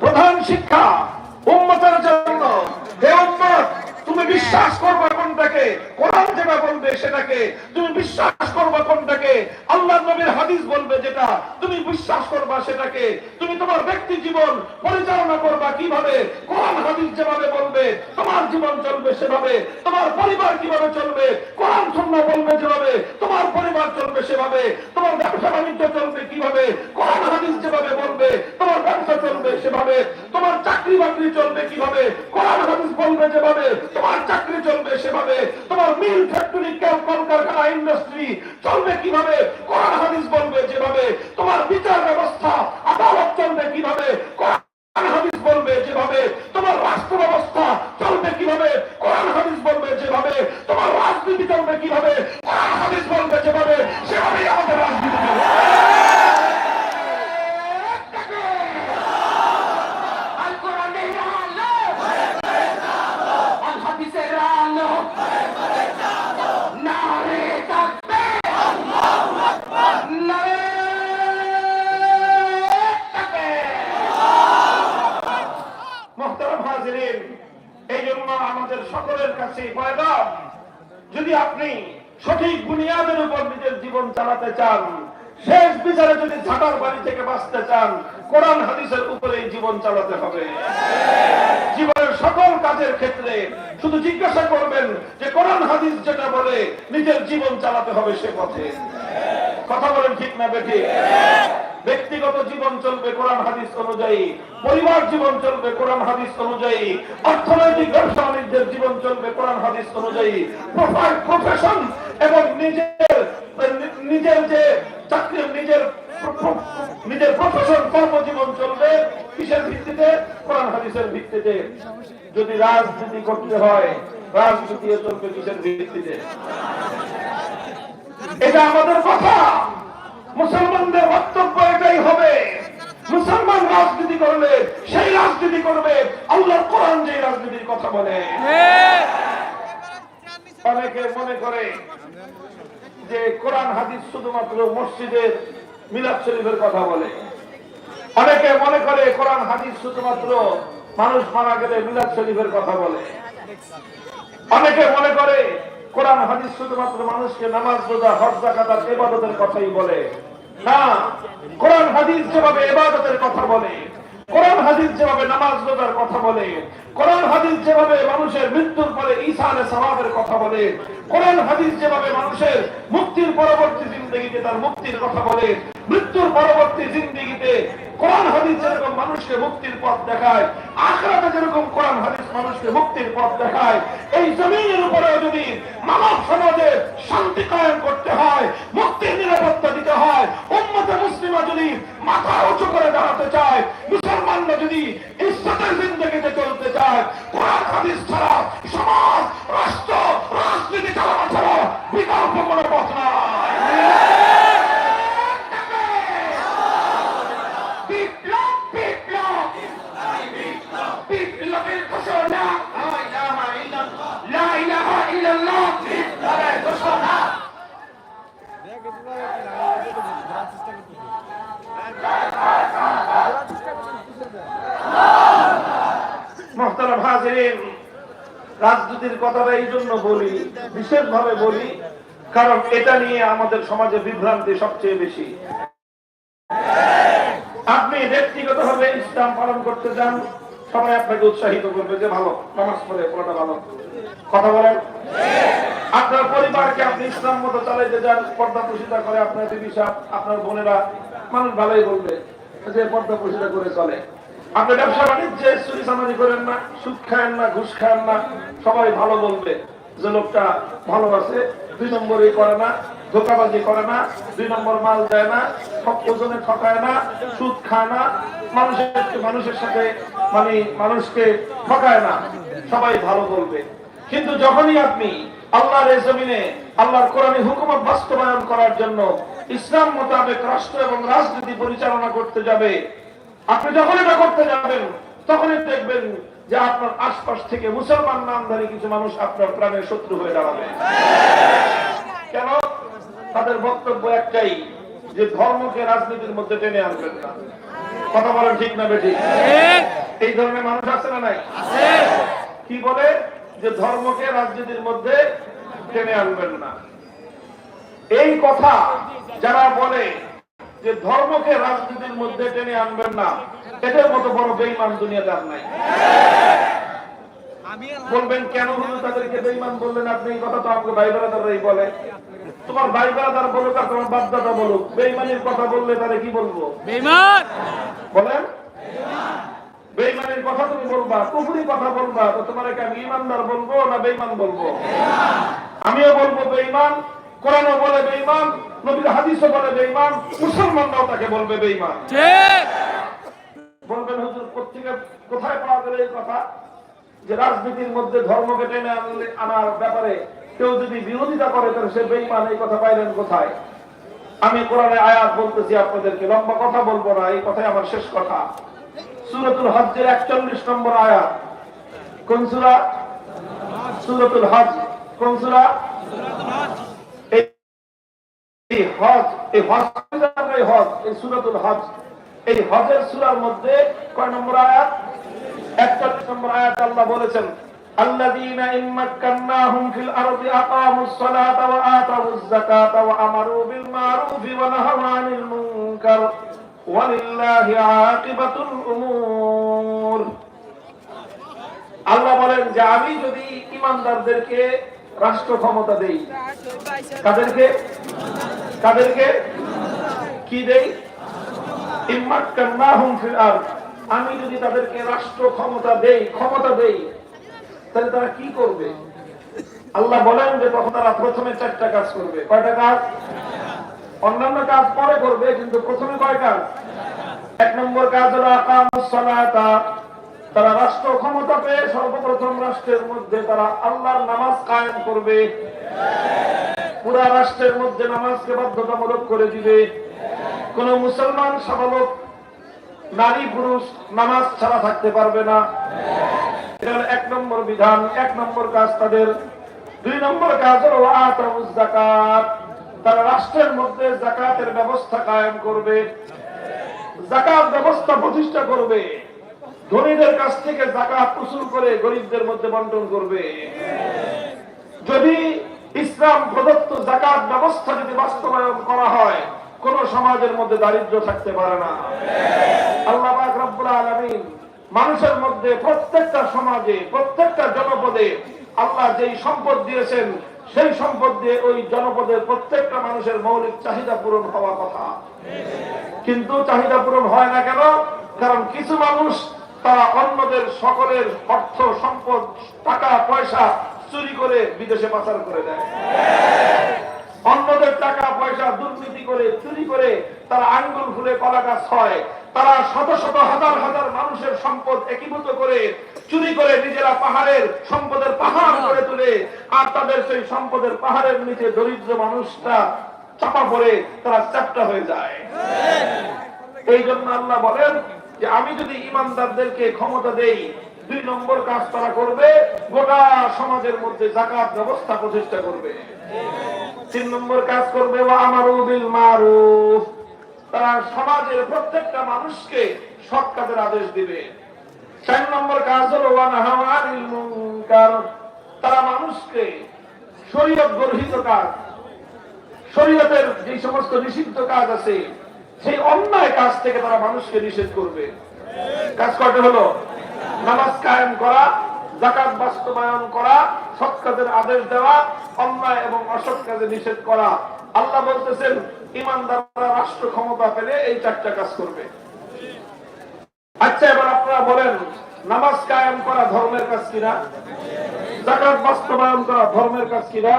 প্রধান শিক্ষা উন্মতের জন্য। তুমি বিশ্বাস করবে কোনটাকে? কোরআন যেটা বলবে সেটাকে। তুমি বিশ্বাস করবে কোনটাকে? আল্লাহ নবীর হাদিস বলবে যেটা। তুমি বিশ্বাস করবা সেটাকে। তুমি তোমার ব্যক্তি জীবন পরিচালনা করবা কীভাবে? কোরআন হাদিস যেভাবে বলবে, তোমার জীবন চলবে সেভাবে। তোমার পরিবার কীভাবে চলবে? কোরআন শূন্য বলবে যেভাবে। তোমার পরিবার চলবে সেভাবে। তোমার ব্যবসা বাণিজ্য চলবে কীভাবে? কোরআন হাদিস যেভাবে বলবে, তোমার ব্যবসা চলবে সেভাবে। তোমার চাকরি বাকরি চলবে কীভাবে? কোরআন হাদিস বলবে যেভাবে, তোমার চাকরি চলবে সেভাবে। তোমার মিল ফ্যাক্টরি কলকারখানা, ইন্ডাস্ট্রি চলবে কীভাবে? কোরআন হাদিস বলবে যেভাবে। তোমার বিচার ব্যবস্থা, আদালত চলবে কীভাবে? কোরআন হাদিস বলবে যেভাবে। তোমার রাষ্ট্র ব্যবস্থা চলবে কীভাবে কোরআন হাদিস বলবে যেভাবে তোমার রাজনীতি চলবে কীভাবে কোরআন হাদিস বলবে যেভাবে সেভাবেই আমাদের রাজনীতি চলবে। আল কোরআনের আলো আল হাদিসের আলো নারে তাকবীর আল্লাহু আকবার নারে তাকবীর মোহতারাম হাজিরিন এই জন্য আমাদের সকলের কাছে পয়গাম যদি আপনি সঠিক বুনিয়াদের উপর নিজের জীবন চালাতে চান, শেষ বিচারে যদি ঝাঁটার বাড়ি থেকে বাঁচতে চান, কোরআন হাদিসের উপরে জীবন চালাতে হবে। জীবনের সকল কাজের ক্ষেত্রে শুধু জিজ্ঞাসা করবেন যে কোরআন হাদিস যেটা বলে নিজের জীবন চালাতে হবে সে পথে। কথা বলেন ঠিক না বেঠি ব্যক্তিগত জীবন চলবে কোরআন হাদিস অনুযায়ী, পরিবার জীবন চলবে কোরআন হাদিস অনুযায়ী, অর্থনৈতিক ব্যবসা বাণিজ্যের জীবন চলবে কোরআন হাদিস অনুযায়ী প্রফেশন এবং নিজের নিজের যে চাকরি, নিজের নিজের প্রফেশন কর্মজীবন চলবে, কিসের ভিত্তিতে? কোরআন হাদিসের ভিত্তিতে। যদি রাজনীতি করতে হয়, রাজনীতিও চলবে কিসের ভিত্তিতে? এটা আমাদের কথা। মুসলমানদের বক্তব্য এটাই হবে। মুসলমান রাজনীতি করলে সেই রাজনীতি করবে। আল্লাহর কোরআন যে রাজনীতির কথা বলে। অনেকে মনে করে যে কোরআন, হাদিস শুধুমাত্র মসজিদের মিলাদ শরীফের কথা বলে। অনেকে মনে করে কোরআন, হাদিস শুধুমাত্র মানুষ মারা গেলে মিলাদ শরীফের কথা বলে। অনেকে মনে করে কোরআন, হাদিস শুধুমাত্র মানুষকে নামাজ রোজা, হজ জাকাতার ইবাদতের কথাই বলে। না, কোরআন হাদিস যেভাবে ইবাদতের কথা বলে, কোরআন হাদিস যেভাবে নামাজ রোজার কথা বলে, কোরআন হাদিস যেভাবে মানুষের মৃত্যুর পরে সালামের কথা বলে, কোরআন হাদিস যেভাবে মানুষের মুক্তির পরবর্তী জিন্দগিতে তার মুক্তির কথা বলে, মৃত্যুর পরবর্তী জিন্দগিতে কোরআন হাদিস যেরকম মানুষকে মুক্তির পথ দেখায়, আখরাতে যেরকম কোরআন হাদিস মানুষকে মুক্তির পথ দেখায়, এই জমিনের উপরেও যদি মানব সমাজে শান্তি কায়েম করতে হয়, মুক্তির নিরাপত্তা দিতে হয় রাজনীতির কথাটা এই জন্য বলি, বিশেষভাবে বলি, কারণ এটা নিয়ে আমাদের সমাজে বিভ্রান্তি সবচেয়ে বেশি। আপনি ব্যক্তিগতভাবে ইসলাম পালন করতে যান, সবাই আপনাকে উৎসাহিত করবে যে ভালো, নামাজ পড়ে, পড়াটা ভালো। কথা বলেন? আপনার পরিবারকে আপনি ইসলাম মতো চালাইতে যান, পর্দা প্রসিদ্ধা করে আপনার দিদি সাহেব, আপনার বোনেরা, মানুষ ভালোই বলবে যে পর্দা প্রসিদ্ধা করে চলে। আপনি ব্যবসা বাণিজ্যে চুরি চামারি করেন না, সুদ খায়েন না, ঘুষ খায়েন না, সবাই ভালো বলবে যে লোকটা ভালো আছে, দুই নম্বরই করে না, ধোকাবাজি করে না, দুই নম্বর মাল দেয় না সব ওজনে ঠকায় না, সুদ খায় না, মানুষের মানুষের সাথে মানে মানুষকে ঠকায় না, সবাই ভালো বলবে। কিন্তু যখনই আপনি আল্লাহর জমিনে, আল্লাহর কোরআনী হুকুমত বাস্তবায়ন করার জন্য ইসলাম মোতাবেক রাষ্ট্র এবং রাজনীতি পরিচালনা করতে যাবে আপনি যখন এটা করতে যাবেন, তখনই দেখবেন যে আপনার আশপাশ থেকে মুসলমান নামধারী কিছু মানুষ আপনার প্রাণের শত্রু হয়ে দাঁড়াবে। কেন? তাদের বক্তব্য একটাই, যে ধর্মকে রাজনীতির মধ্যে টেনে আনবেন না। কথা বলেন ঠিক না বেঠিক? এই ধরনের মানুষ আছে না নাই? কি বলে? যে ধর্মকে রাজনীতির মধ্যে টেনে আনবেন না। এই কথা যারা বলে যে ধর্মকে রাজনীতির মধ্যে টেনে আনবেন না এদের মতো বড় বেইমান দুনিয়াতে আর নাই। বলবেন কেন হুজুর তাদেরকে বেইমান বললেন আপনি? এই কথা তো আমাকে ভাই বেড়াদাররাই বলে। তোমার ভাই বেড়াদার বলুক আর তোমার বাপদাদা বলুক বেইমানির কথা বললে তাহলে কি বলব? বেমান বলেন? বেইমানের কথা তুমি বলবা কুফরি কথা বলবা তো তোমার আমি ইমানদার বলব না বেইমান বলব? আমিও বলব বেইমান কোরআনও বলে বেইমান নবীর হাদিসও বলে বেইমান মুসলমানরাও তাকে বলবে বেইমান ঠিক। বলবেন হুজুর পত্রিকা কোথায় পাওয়া গেল এই কথা? যে রাজনীতির মধ্যে ধর্মকে টেনে আনলে আনার ব্যাপারে কেউ যদি বিরোধিতা করে তাহলে সে বেইমান এই কথা পাইলেন কোথায়? আমি কোরআনে আয়াত বলতেছি আপনাদেরকে লম্বা কথা বলব না এই কথাই আমার শেষ কথা। সুরতুল হজ্জের একচল্লিশ নম্বর আয়াত। কোন সুরা? সুরতুল হজ কোন সুরা? এই হজ এই হজ এই হজ এই সুরতুল হজ এই হজের সুরার মধ্যে কয় নম্বর আয়াত একচল্লিশ নম্বর আয়াত আল্লাহ বলেছেন الذين إن مكناهم في الأرض أقاموا الصلاة وآتوا الزكاة وأمروا بالمعروف ونهوا عن المنكر ولله عاقبة الأمور আল্লাহ বলেন যে আমি যদি ইমানদারদেরকে রাষ্ট্র ক্ষমতা দেই কাদেরকে কাদেরকে? কি দেই? আমি যদি তাদেরকে রাষ্ট্র ক্ষমতা দেই ক্ষমতা দেই, তাহলে তারা কি করবে? আল্লাহ বলেন যে তখন তারা প্রথমে চারটা কাজ করবে। কয়টা কাজ? অন্যান্য কাজ পরে করবে, কিন্তু প্রথমে কয় কাজ? এক নম্বর কাজ হলো আকামুস সালাতা। তারা রাষ্ট্র ক্ষমতা পেয়ে সর্বপ্রথম রাষ্ট্রের মধ্যে তারা আল্লাহর নামাজ কায়েম করবে। পুরা রাষ্ট্রের মধ্যে নামাজকে বাধ্যতামূলক করে দিবে। কোন মুসলমান সাবালক নারী পুরুষ নামাজ ছাড়া থাকতে পারবে না। এক নম্বর বিধান, এক নম্বর কাজ তাদের। দুই নম্বর কাজ হলো আতাউজ যাকাত। তারা রাষ্ট্রের মধ্যে জাকাতের ব্যবস্থা কায়েম করবে। জাকাত ব্যবস্থা প্রতিষ্ঠা করবে। ধনীদের কাছ থেকে জাকাত উসুল করে গরিবদের মধ্যে বন্টন করবে। যদি ইসলাম প্রদত্ত জাকাত ব্যবস্থা যদি বাস্তবায়ন করা হয়, কোন সমাজের মধ্যে দারিদ্র থাকতে পারে না। আল্লাহ আলামিন মানুষের মধ্যে প্রত্যেকটা সমাজে, প্রত্যেকটা জনপদে আল্লাহ যেই সম্পদ দিয়েছেন, সেই সম্পদ দিয়ে ওই জনপদের প্রত্যেকটা মানুষের মৌলিক চাহিদা পূরণ হওয়া কথা। কিন্তু চাহিদা পূরণ হয় না কেন? কারণ কিছু মানুষ তারা অন্যদের সকলের অর্থ, সম্পদ, টাকা, পয়সা চুরি করে বিদেশে পাচার করে দেয়। অন্যদের টাকা পয়সা দুর্নীতি করে চুরি করে তারা আঙ্গুল ফুলে কলা গাছ হয়। তারা শত শত হাজার হাজার মানুষের সম্পদ একীভূত করে চুরি করে নিজেরা পাহাড়ের সম্পদের পাহাড় করে তুলে আর তাদের সেই সম্পদের পাহাড়ের নিচে দরিদ্র মানুষটা চাপা পড়ে তারা চ্যাপ্টা হয়ে যায়। এই জন্য আল্লাহ বলেন যে আমি যদি ইমানদারদেরকে ক্ষমতা দেই দুই নম্বর কাজ তারা করবে, গোটা সমাজের মধ্যে জাকাত ব্যবস্থা প্রতিষ্ঠা করবে। তিন নম্বর কাজ করবে আমার বিল মারুফ। তারা সমাজের প্রত্যেকটা মানুষকে সৎ কাজের আদেশ দিবে। চার নম্বর কাজ হলো, ওয়া মুনকার। তারা মানুষকে শরীয়ত গর্হিত কাজ, শরীয়তের যে সমস্ত নিষিদ্ধ কাজ আছে, সেই অন্যায় কাজ থেকে তারা মানুষকে নিষেধ করবে। কাজ কয়টা হলো? নামাজ কায়েম করা জাকাত বাস্তবায়ন করা, সৎ কাজের আদেশ দেওয়া, অন্যায় এবং অসৎ কাজে নিষেধ করা। আল্লাহ বলতেছেন, ইমানদাররা রাষ্ট্র ক্ষমতা পেলে এই চারটা কাজ করবে। আচ্ছা এবার আপনারা বলেন, নামাজ কায়েম করা ধর্মের কাজ কিনা? জাকাত বাস্তবায়ন করা ধর্মের কাজ কিনা?